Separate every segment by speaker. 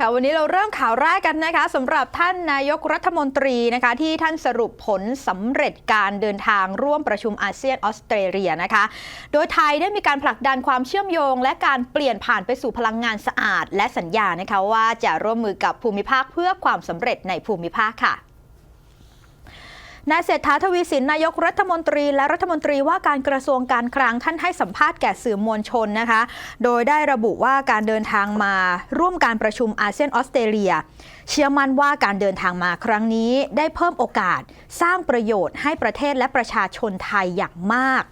Speaker 1: ค่ะวันนี้เราเริ่มข่าวแรกกันนะคะสำหรับท่านนายกรัฐมนตรีนะคะที่ท่านสรุปผลสำเร็จการเดินทางร่วมประชุมอาเซียนออสเตรเลียนะคะ โดยไทยได้มีการผลักดันความเชื่อมโยง และการเปลี่ยนผ่านไปสู่พลังงานสะอาด และสัญญานะคะว่าจะร่วมมือกับภูมิภาคเพื่อความสำเร็จในภูมิภาคค่ะ นายเศรษฐาทวีสินนายกรัฐมนตรี และรัฐมนตรีว่าการกระทรวงการคลังท่านให้สัมภาษณ์แก่สื่อมวลชนนะคะ โดยได้ระบุว่าการเดินทางมาร่วมการประชุมอาเซียนออสเตรเลีย เชื่อมั่นว่าการเดินทางมาครั้งนี้ได้เพิ่มโอกาส สร้างประโยชน์ให้ประเทศและประชาชนไทยอย่างมาก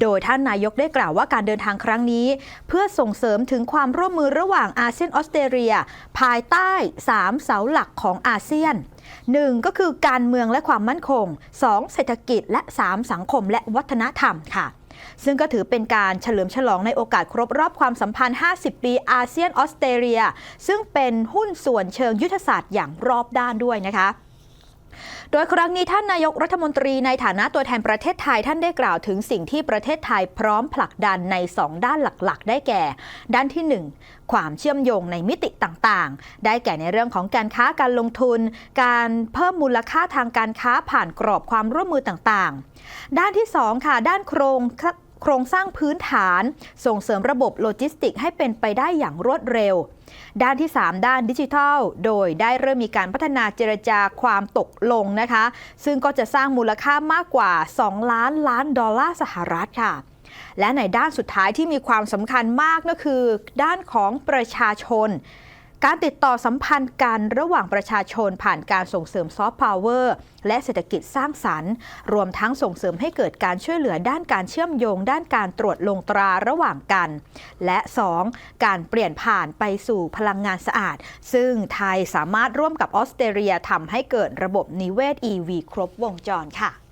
Speaker 1: โดยท่านนายกได้กล่าวว่าการเดินทางครั้งนี้ เพื่อส่งเสริมถึงความร่วมมือระหว่างอาเซียนออสเตรเลีย ภายใต้ 3 เสาหลักของอาเซียน 1. ก็คือการเมืองและความมั่นคง 2. เศรษฐกิจและ 3. สังคมและวัฒนธรรมค่ะซึ่งก็ถือเป็นการเฉลิมฉลองในโอกาสครบรอบความสัมพันธ์ 50 ปีอาเซียนออสเตรเลีย ซึ่งเป็นหุ้นส่วนเชิงยุทธศาสตร์อย่างรอบด้านด้วยนะคะ โดยครั้งนี้ท่านนายกรัฐมนตรีในฐานะตัวแทนประเทศไทยท่านได้กล่าวถึงสิ่งที่ประเทศไทยพร้อมผลักดันใน 2 ด้านหลักๆ ได้แก่ ด้านที่ 1 ความเชื่อมโยงในมิติต่างๆ ได้แก่ในเรื่องของการค้าการลงทุน การเพิ่มมูลค่าทางการค้าผ่านกรอบความร่วมมือต่างๆ ด้านที่ 2 ค่ะ ด้านโครง โครงสร้างพื้นฐาน ส่งเสริมระบบโลจิสติกให้เป็นไปได้อย่างรวดเร็ว ด้านที่ 3 ด้านดิจิทัล โดยได้เริ่มมีการพัฒนาเจรจาความตกลงนะคะ ซึ่งก็จะสร้างมูลค่ามากกว่า 2 ล้านล้านดอลลาร์สหรัฐค่ะและในด้านสุดท้ายที่มีความสำคัญมากก็คือ ด้านของประชาชน การติดต่อสัมพันธ์กันระหว่างประชาชนผ่านการส่งเสริมซอฟต์พาวเวอร์และเศรษฐกิจสร้างสรรค์ รวมทั้งส่งเสริมให้เกิดการช่วยเหลือด้านการเชื่อมโยง ด้านการตรวจลงตราระหว่างกัน และ 2. การเปลี่ยนผ่านไปสู่พลังงานสะอาด ซึ่งไทยสามารถร่วมกับออสเตรเลียทำให้เกิดระบบนิเวศ EV ครบวงจรค่ะ